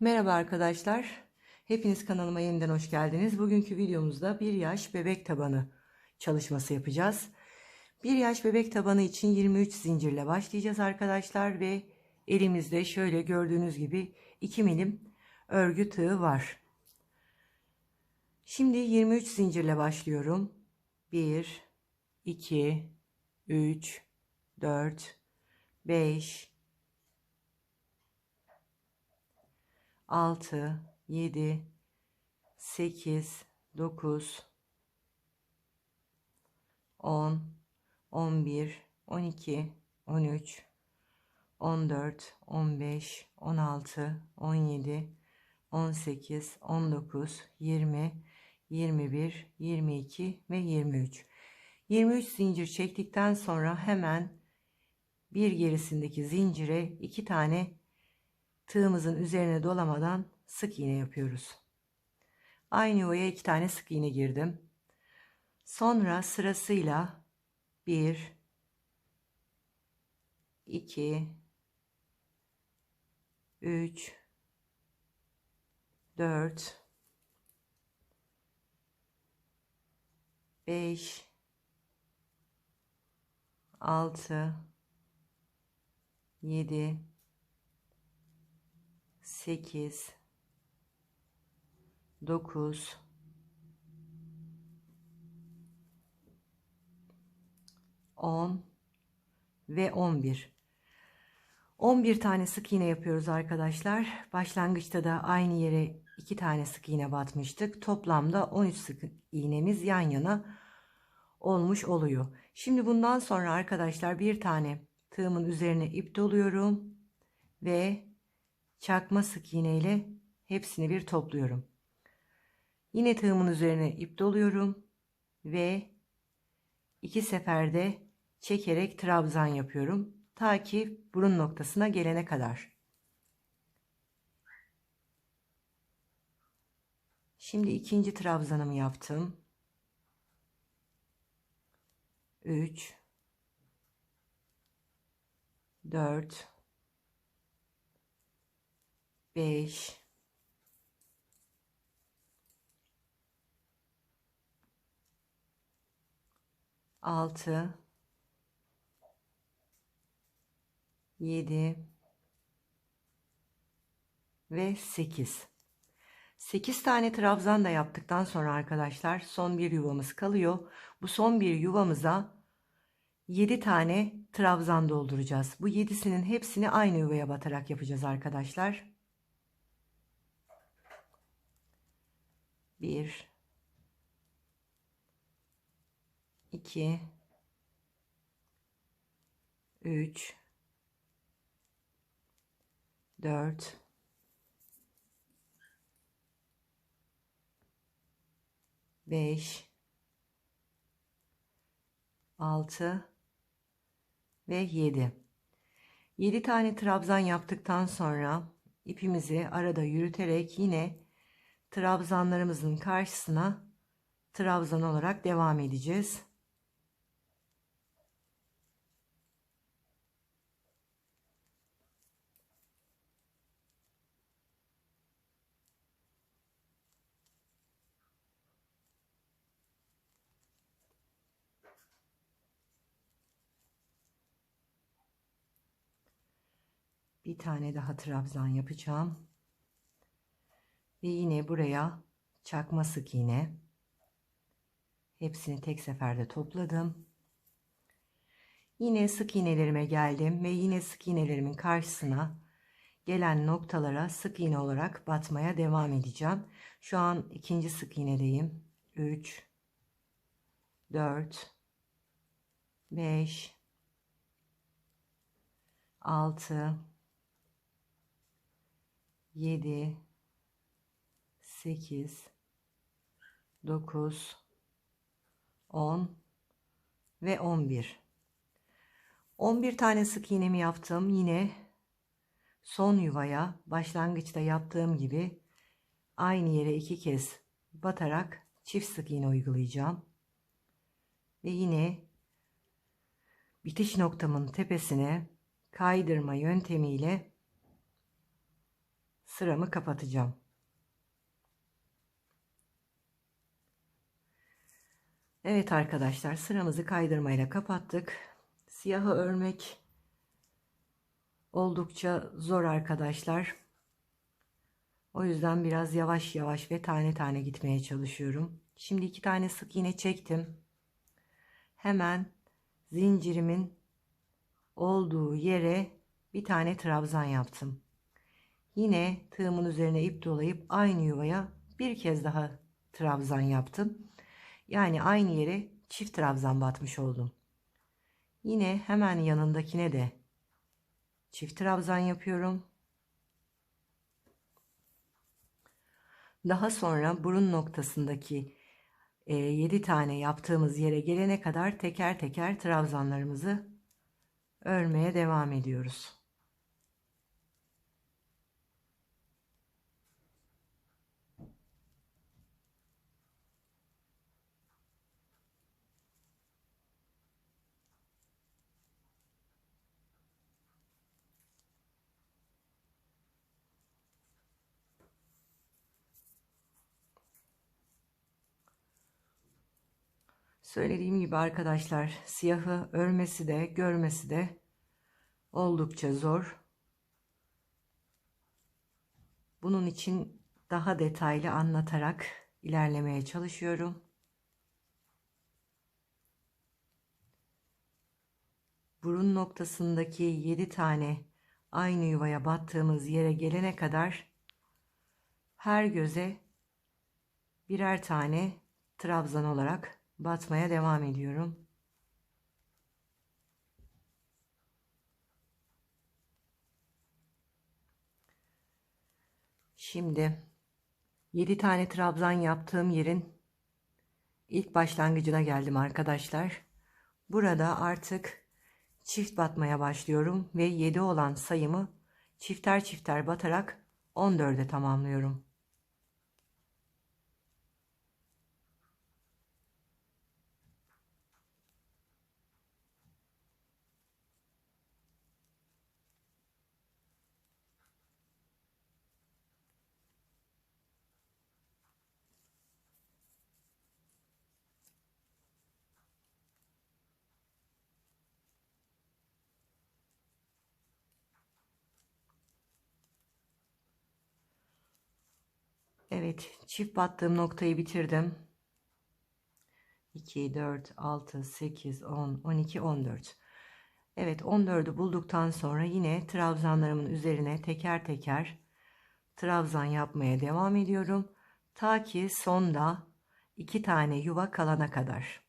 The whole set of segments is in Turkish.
Merhaba arkadaşlar. Hepiniz kanalıma yeniden hoş geldiniz. Bugünkü videomuzda bir yaş bebek tabanı çalışması yapacağız. Bir yaş bebek tabanı için 23 zincirle başlayacağız arkadaşlar ve elimizde şöyle gördüğünüz gibi 2 milim örgü tığı var. Şimdi 23 zincirle başlıyorum. 1 2 3 4 5 6 7 8 9 10 11 12 13 14 15 16 17 18 19 20 21 22 ve 23 23 zincir çektikten sonra hemen bir gerisindeki zincire iki tane tığımızın üzerine dolamadan sık iğne yapıyoruz. Aynı yuvaya iki tane sık iğne girdim. Sonra sırasıyla 1 2 3 4 5 6 7 8 9 10 ve 11 11 tane sık iğne yapıyoruz arkadaşlar. Başlangıçta da aynı yere 2 tane sık iğne batmıştık. Toplamda 13 sık iğnemiz yan yana olmuş oluyor. Şimdi bundan sonra arkadaşlar bir tane tığımın üzerine ip doluyorum ve çakma sık iğne ile hepsini bir topluyorum. Yine tığımın üzerine ip doluyorum ve iki seferde çekerek trabzan yapıyorum. Ta ki burun noktasına gelene kadar. Şimdi ikinci trabzanımı yaptım. 3 4 5 6 7 ve 8 8 tane trabzan da yaptıktan sonra arkadaşlar son bir yuvamız kalıyor. Bu son bir yuvamıza 7 tane trabzan dolduracağız. Bu 7'sinin hepsini aynı yuvaya batarak yapacağız arkadaşlar. 1 2 3 4 5 6 ve 7 7 tane trabzan yaptıktan sonra ipimizi arada yürüterek yine trabzanlarımızın karşısına trabzan olarak devam edeceğiz. Bir tane daha trabzan yapacağım. Ve yine buraya çakma sık iğne. Hepsini tek seferde topladım. Yine sık iğnelerime geldim ve yine sık iğnelerimin karşısına gelen noktalara sık iğne olarak batmaya devam edeceğim. Şu an ikinci sık iğnedeyim. 3 4 5 6 7 8 9 10 ve 11 11 tane sık iğnemi yaptım. Yine son yuvaya başlangıçta yaptığım gibi aynı yere iki kez batarak çift sık iğne uygulayacağım. Ve yine bitiş noktamın tepesine kaydırma yöntemiyle sıramı kapatacağım. Evet arkadaşlar sıramızı kaydırmayla kapattık. Siyahı örmek oldukça zor arkadaşlar. O yüzden biraz yavaş yavaş ve tane tane gitmeye çalışıyorum. Şimdi iki tane sık iğne çektim. Hemen zincirimin olduğu yere bir tane trabzan yaptım. Yine tığımın üzerine ip dolayıp aynı yuvaya bir kez daha trabzan yaptım. Yani aynı yere çift trabzan batmış oldum. Yine hemen yanındakine de çift trabzan yapıyorum. Daha sonra burun noktasındaki e, 7 tane yaptığımız yere gelene kadar teker teker trabzanlarımızı örmeye devam ediyoruz. Söylediğim gibi arkadaşlar siyahı örmesi de görmesi de oldukça zor. Bunun için daha detaylı anlatarak ilerlemeye çalışıyorum. Burun noktasındaki 7 tane aynı yuvaya battığımız yere gelene kadar her göze birer tane trabzan olarak batmaya devam ediyorum. Şimdi 7 tane trabzan yaptığım yerin ilk başlangıcına geldim arkadaşlar. Burada artık çift batmaya başlıyorum ve 7 olan sayımı çifter çifter batarak 14'e tamamlıyorum. Evet, çift battığım noktayı bitirdim. 2, 4, 6, 8, 10, 12, 14. Evet, 14'ü bulduktan sonra yine trabzanlarımın üzerine teker teker trabzan yapmaya devam ediyorum. Ta ki sonda iki tane yuva kalana kadar.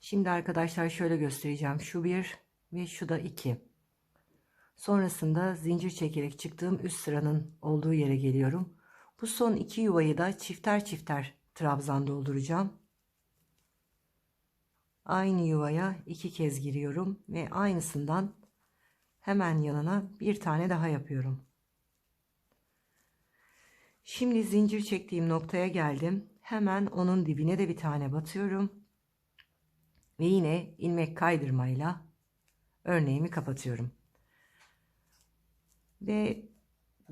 Şimdi arkadaşlar şöyle göstereceğim. Şu bir ve şu da iki. Sonrasında zincir çekerek çıktığım üst sıranın olduğu yere geliyorum. Bu son iki yuvayı da çifter çifter trabzan dolduracağım. Aynı yuvaya iki kez giriyorum ve aynısından hemen yanına bir tane daha yapıyorum. Şimdi zincir çektiğim noktaya geldim. Hemen onun dibine de bir tane batıyorum. Ve yine ilmek kaydırmayla örneğimi kapatıyorum. Ve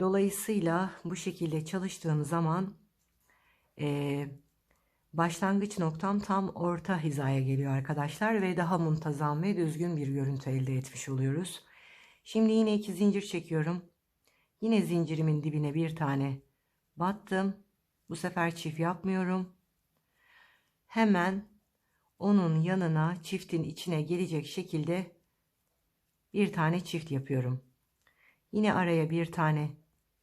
dolayısıyla bu şekilde çalıştığım zaman e, başlangıç noktam tam orta hizaya geliyor arkadaşlar ve daha muntazam ve düzgün bir görüntü elde etmiş oluyoruz. Şimdi yine iki zincir çekiyorum. Yine zincirimin dibine bir tane battım. Bu sefer çift yapmıyorum. Hemen onun yanına çiftin içine gelecek şekilde bir tane çift yapıyorum. Yine araya bir tane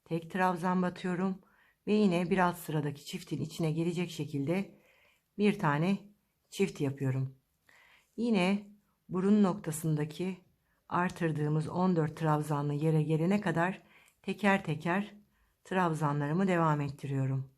tek trabzan batıyorum ve yine bir alt sıradaki çiftin içine gelecek şekilde bir tane çift yapıyorum. Yine burun noktasındaki artırdığımız 14 trabzanlı yere gelene kadar teker teker trabzanlarımı devam ettiriyorum.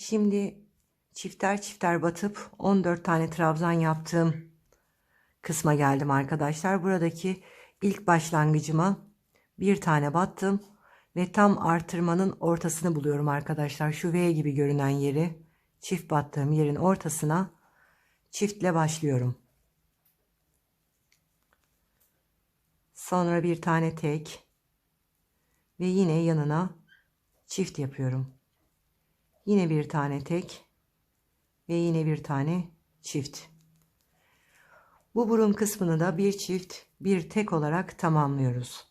Şimdi çifter çifter batıp 14 tane trabzan yaptığım kısma geldim arkadaşlar. Buradaki ilk başlangıcıma bir tane battım ve tam artırmanın ortasını buluyorum arkadaşlar. Şu V gibi görünen yeri çift battığım yerin ortasına çiftle başlıyorum. Sonra bir tane tek ve yine yanına çift yapıyorum. Yine bir tane tek ve yine bir tane çift. Bu burun kısmını da bir çift, bir tek olarak tamamlıyoruz.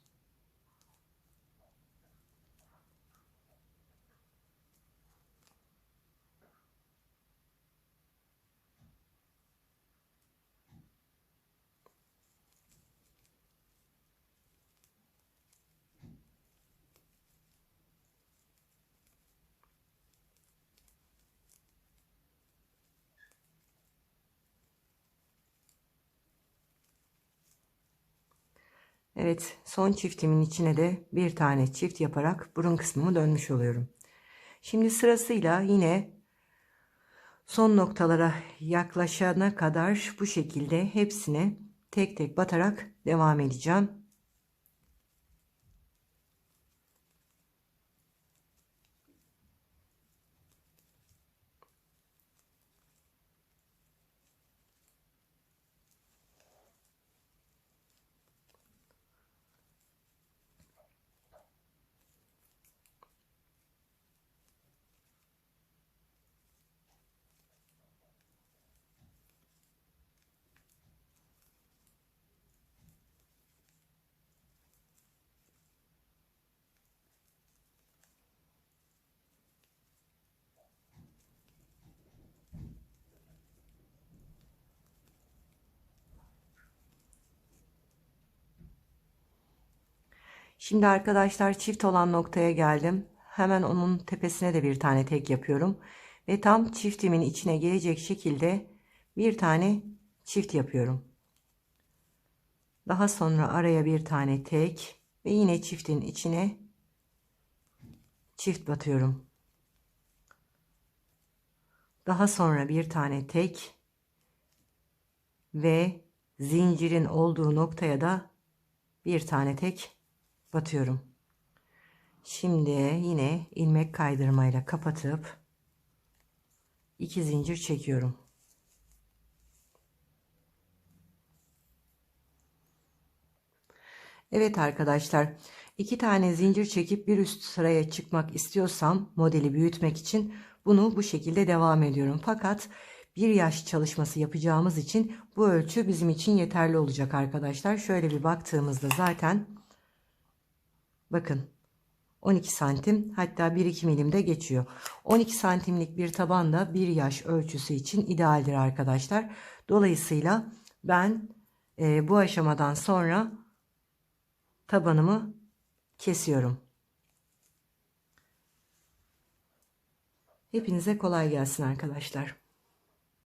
Evet son çiftimin içine de bir tane çift yaparak burun kısmımı dönmüş oluyorum. Şimdi sırasıyla yine son noktalara yaklaşana kadar bu şekilde hepsine tek tek batarak devam edeceğim. Şimdi arkadaşlar çift olan noktaya geldim. Hemen onun tepesine de bir tane tek yapıyorum. Ve tam çiftimin içine gelecek şekilde bir tane çift yapıyorum. Daha sonra araya bir tane tek ve yine çiftin içine çift batıyorum. Daha sonra bir tane tek ve zincirin olduğu noktaya da bir tane tek batıyorum. Şimdi yine ilmek kaydırmayla kapatıp iki zincir çekiyorum. Evet arkadaşlar iki tane zincir çekip bir üst sıraya çıkmak istiyorsam modeli büyütmek için bunu bu şekilde devam ediyorum. Fakat bir yaş çalışması yapacağımız için bu ölçü bizim için yeterli olacak arkadaşlar. Şöyle bir baktığımızda zaten Bakın 12 santim hatta 1-2 milimde geçiyor. 12 santimlik bir taban da bir yaş ölçüsü için idealdir arkadaşlar. Dolayısıyla ben e, bu aşamadan sonra tabanımı kesiyorum. Hepinize kolay gelsin arkadaşlar.